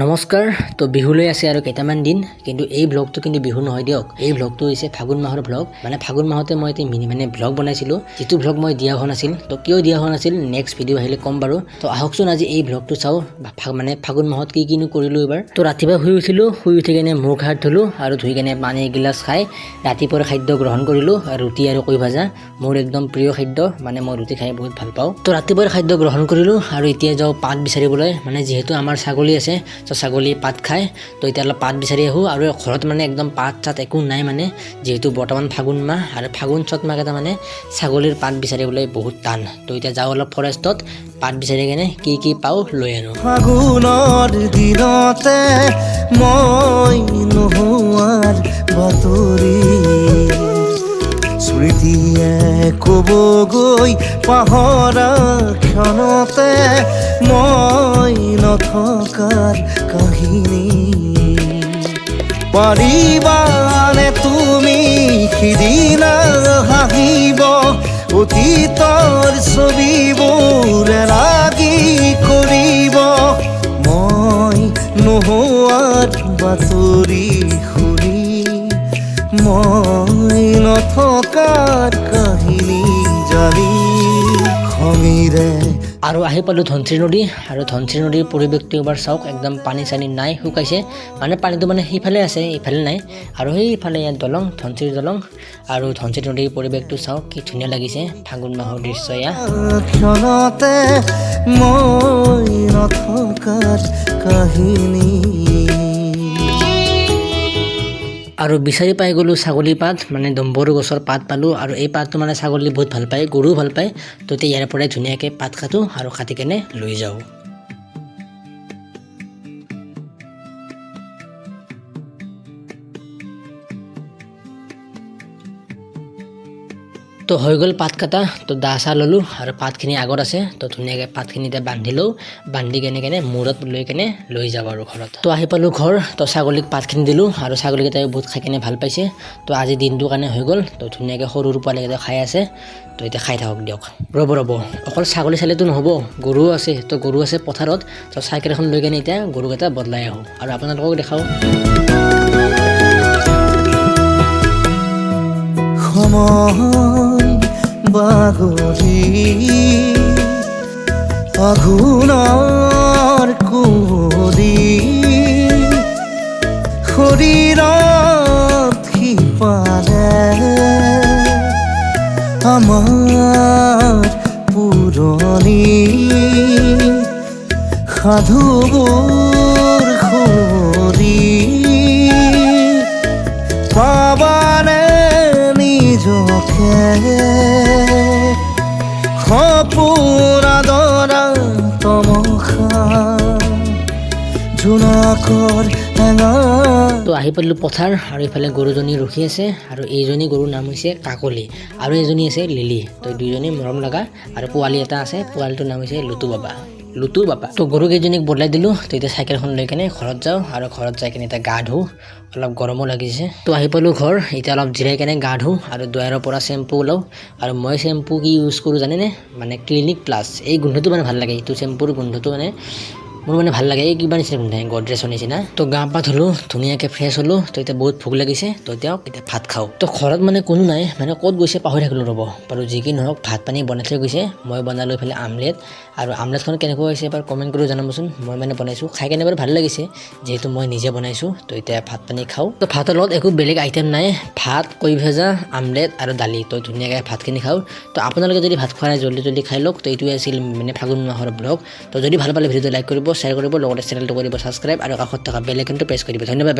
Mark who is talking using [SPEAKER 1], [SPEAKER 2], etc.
[SPEAKER 1] নমস্কাৰ, তো বিহুলৈ আছে আৰু কেইটামান দিন, কিন্তু এই ব্লগটো কিন্তু বিহু নহয় দিয়ক। এই ব্লগটো হৈছে ফাগুন মাহৰ ব্লগ মানে ফাগুন মাহতে মই এটা মিনি মানে ব্লগ বনাইছিলোঁ। যিটো ব্লগ মই দিয়া হোৱা নাছিল, তো কিয় দিয়া হোৱা নাছিল নেক্সট ভিডিঅ' আহিলে ক'ম বাৰু। তো আহকচোন আজি এই ব্লগটো চাওঁ মানে ফাগুন মাহত কি কিনো কৰিলোঁ এইবাৰ। তো ৰাতিপুৱা শুই উঠিলোঁ, শুই উঠি কেনে মুখ হাত ধুলোঁ আৰু ধুই কেনে পানী এগিলাচ খাই ৰাতিপুৱাৰ খাদ্য গ্ৰহণ কৰিলোঁ, ৰুটি আৰু কণী ভাজা। মোৰ একদম প্ৰিয় খাদ্য মানে মই ৰুটি খাই বহুত ভালো পাওঁ। তো ৰাতিপুৱাৰ খাদ্য গ্ৰহণ কৰিলোঁ আৰু এতিয়া যাওঁ পাত বিচাৰিবলৈ মানে যিহেতু আমাৰ ছাগলী আছে তো ছাগলী পাত খায়। তো অলপ পাত বিচাৰি আহোঁ আৰু ঘৰত মানে একদম পাত চাত একো নাই মানে। যিহেতু বৰ্তমান ফাগুন মাহ আৰু ফাগুন চ'ত মাহকেইটা মানে ছাগলীৰ পাত বিচাৰিবলৈ বহুত টান। তো এতিয়া যাওঁ অলপ ফৰেষ্টত পাত বিচাৰি কেনে কি কি পাওঁ লৈ আনো।
[SPEAKER 2] ফাগুনৰ দিনতে মই নোহোৱাৰ বাতৰি। স্মৃতিয়ে ক'বগৈ পাহৰা ক্ষণতে মই নথকাৰ কাহিনী। পাৰিবানে তুমি সিদিনা হাঁহিব অতীতৰ ছবিবোৰ লাগি কৰিব মই নোহোৱাত বাতৰি শুনি মই নথকাৰ কাহিনী জানি। খঙিৰে
[SPEAKER 1] আৰু আহি পালোঁ ধনশিৰি নদী। আৰু ধনশিৰি নদীৰ পৰিৱেশটো এবাৰ চাওক, একদম পানী চানী নাই, শুকাইছে। মানে পানীটো মানে সিফালে আছে, ইফালে নাই। আৰু সেইফালে ইয়াত দলং, ধনশিৰি দলং। আৰু ধনশিৰি নদীৰ পৰিৱেশটো চাওক, কি ধুনীয়া লাগিছে, ফাগুন মাহৰ দৃশ্য এয়া। আৰু বিচাৰি পাই গ'লোঁ ছাগলী পাত মানে দম্বৰু গছৰ পাত পালোঁ আৰু এই পাতটো মানে ছাগলী বহুত ভাল পায় গৰুও ভাল পায়। তো এতিয়া ইয়াৰ পৰাই ধুনীয়াকৈ পাত কাটোঁ আৰু কাটি কেনে লৈ যাওঁ। তো হৈ গ'ল পাত কটা। তো দা চা ল'লোঁ আৰু পাতখিনি আগত আছে। তো ধুনীয়াকৈ পাতখিনি এতিয়া বান্ধি লওঁ বান্ধি কেনে কেনে মূৰত লৈ কেনে লৈ যাওঁ আৰু ঘৰত। তো আহি পালোঁ ঘৰ। তো ছাগলীক পাতখিনি দিলোঁ আৰু ছাগলীকেইটাই বহুত খাই কেনে ভাল পাইছে। তো আজি দিনটোৰ কাৰণে হৈ গ'ল। তো ধুনীয়াকৈ সৰু সৰু পোৱালিকেইটা খাই আছে। তো এতিয়া খাই থাকক দিয়ক। ৰ'ব ৰ'ব। অকল ছাগলী চালেতো নহ'ব গৰুও আছে। তো গৰু আছে পথাৰত। তো চাইকেল এখন লৈ কেনে এতিয়া গৰুকেইটা বদলাই আহোঁ। আৰু আপোনালোকক দেখাওঁ।
[SPEAKER 2] বাগৰি আঘোণৰ কুঁৱলী শৰীৰত সিপালে আমাৰ পুৰণি সাধুবোৰ সৰি পাবানে নিজকে
[SPEAKER 1] তো আহি পালোঁ পথাৰ আৰু ইফালে গৰুজনী ৰখি আছে আৰু এইজনী গৰুৰ নাম হৈছে কাকলি আৰু এজনী আছে লিলি। তো দুইজনী মৰম লগা আৰু পোৱালি এটা আছে, পোৱালিটোৰ নাম হৈছে লুটু বাবা লুটু বাপা। তো গৰুকেইজনীক বদলাই দিলোঁ তো এতিয়া চাইকেলখন লৈ কেনে ঘৰত যাওঁ আৰু ঘৰত যাই কেনে এতিয়া গা ধুওঁ অলপ গৰমো লাগিছে। তো আহি পালোঁ ঘৰ, এতিয়া অলপ জিৰাই কেনে গা ধুওঁ আৰু দুৱাৰৰ পৰা চেম্পু ওলাওঁ। আৰু মই চেম্পু কি ইউজ কৰোঁ জানেনে? মানে ক্লিনিক প্লাছ এই গোন্ধটো মানে ভালো লাগে, এইটো চেম্পুৰ গোন্ধটো মানে মোৰ মানে ভালো লাগে। এই কিবা নিচিনা গোন্ধাই গডৰেজৰ নিচিনা। তো গা পা ধুলোঁ, ধুনীয়াকৈ ফ্ৰেছ হ'লোঁ, তো এতিয়া বহুত ভোক লাগিছে, তো এতিয়া এতিয়া ভাত খাওঁ। তো ঘৰত মানে কোনো নাই মানে ক'ত গৈছে পাহৰি থাকিলোঁ ৰ'ব। বাৰু যি কি নহওক, ভাত পানী বনাই থৈ গৈছে। মই বনালোঁ এইফালে আমলেট। আৰু আমলেটখন কেনেকুৱা হৈছে এবাৰ কমেণ্ট কৰি জনাবচোন। মই মানে বনাইছোঁ। খাই কেনে বাৰু ভালো লাগিছে, যিহেতু মই নিজে বনাইছোঁ। তো এতিয়া ভাত পানী খাওঁ। তো ভাতৰ লগত একো বেলেগ আইটেম নাই। ভাত কণী ভজা, আমলেট আৰু দালি। তো ধুনীয়াকৈ ভাতখিনি খাওঁ। তো আপোনালোকে যদি ভাত খোৱা নাই, জল্দি জল্দি খাই লওক। তো এইটোৱে আছিল মানে ফাগুন মাহৰ ব্লগ তো যদি ভালো পালে ভিডিঅ'টো লাইক কৰিব। শ্বেয়াৰ কৰিব লগতে চেনেলটো কৰিব সাবস্ক্রাইব আৰু কাষত থকা বেল আইকনটো প্ৰেছ কৰিব। ধন্যবাদ